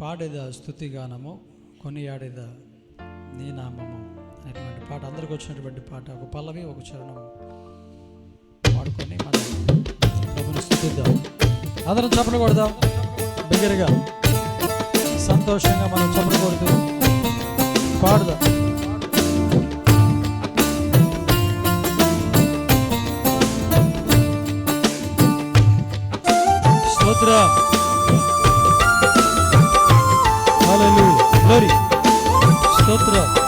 పాడేద స్థుతిగానము కొనియాడేద నీ నామము అనేటువంటి పాట. అందరికి వచ్చినటువంటి పాట. ఒక పల్లవి ఒక చరణం పాడుకొని మనం ప్రభుని స్థుతిద్దాం అందరం చప్పలు కొడదాం. బిగ్గరగా సంతోషంగా మనం చప్పలు కొడుతూ పాడుదాం. స్తోత్రం. హల్లెలూయా గ్లోరీ స్తోత్రం.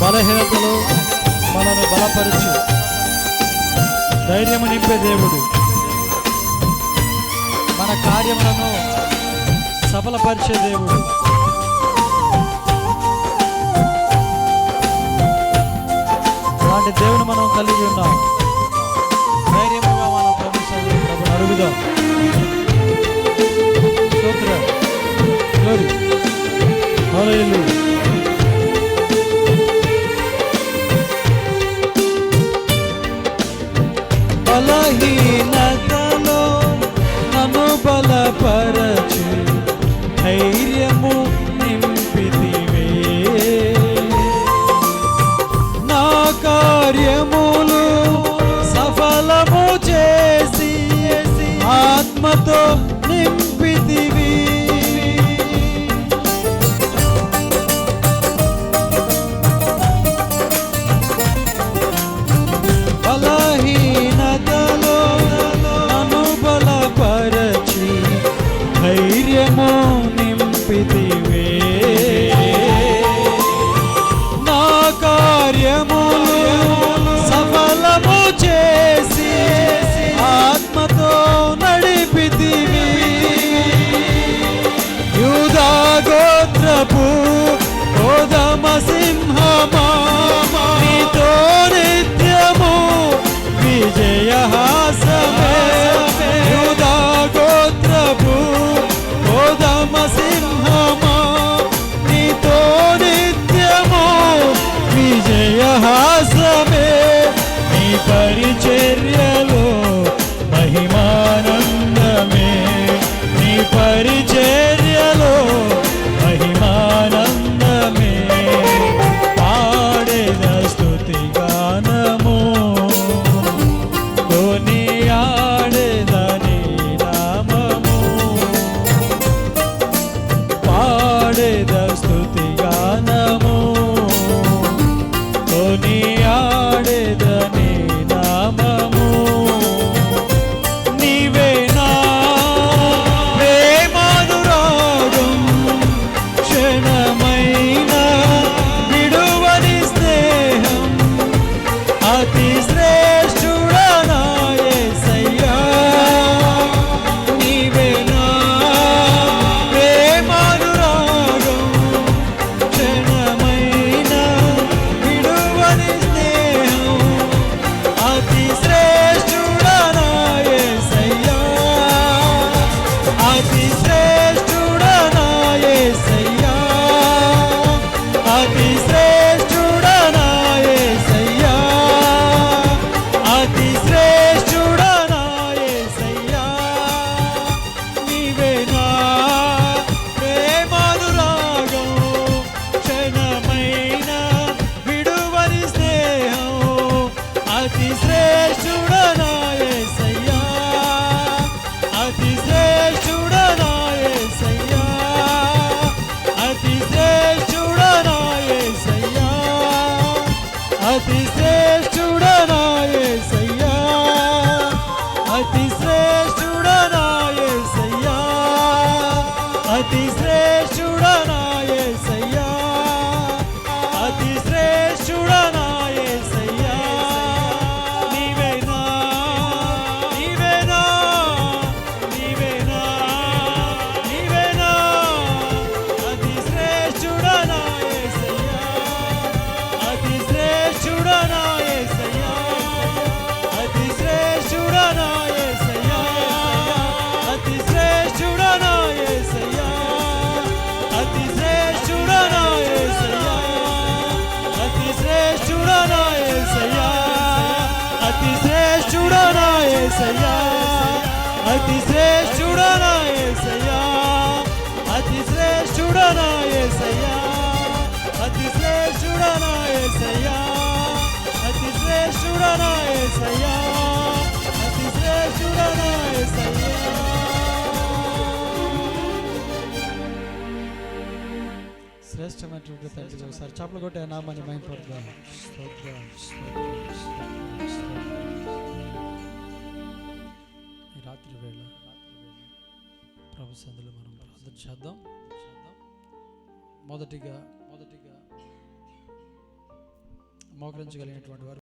బలహీనతలు మనను బలపరిచి. ధైర్యము నింపే దేవుడు. మన కార్యములను సఫలపరిచే దేవుడు. అలాంటి దేవుని మనం కలిగి ఉన్నాం. ధైర్యముగా మనం ప్రభు అరుగుదాం ప్రభుని నింపితే. కొనియాడదని నామము. పాడేద స్థుతి గానము. కొనియాడదని నామము. నీవే నా ప్రేమానురాగం. క్షణమైన విడువని స్నేహం. అతి అతి శ్రేష్ఠుడనాయే సయ్యా అతి శ్రేష్ఠుడనాయే సయ్యా అతి శ్రేష్ఠుడనాయే శ్రేష్ఠుడనా యేసయ్యా అతి శ్రేష్ఠుడనా యేసయ్యా అతి శ్రేష్ఠుడనా యేసయ్యా అతి శ్రేష్ఠుడనా యేసయ్యా అతి శ్రేష్ఠుడనా యేసయ్యా అతి శ్రేష్ఠుడనా యేసయ్యా శ్రేష్టమైనటువంటి తండ్రి ఒకసారి చప్పలు కొట్టే నామాన్ని మైపడుగా స్తోత్రం. ప్రభు సందులో మనం ప్రార్థన చేద్దాం. మొదటిగా మొదటిగా మోకరించగలిగినటువంటి వారు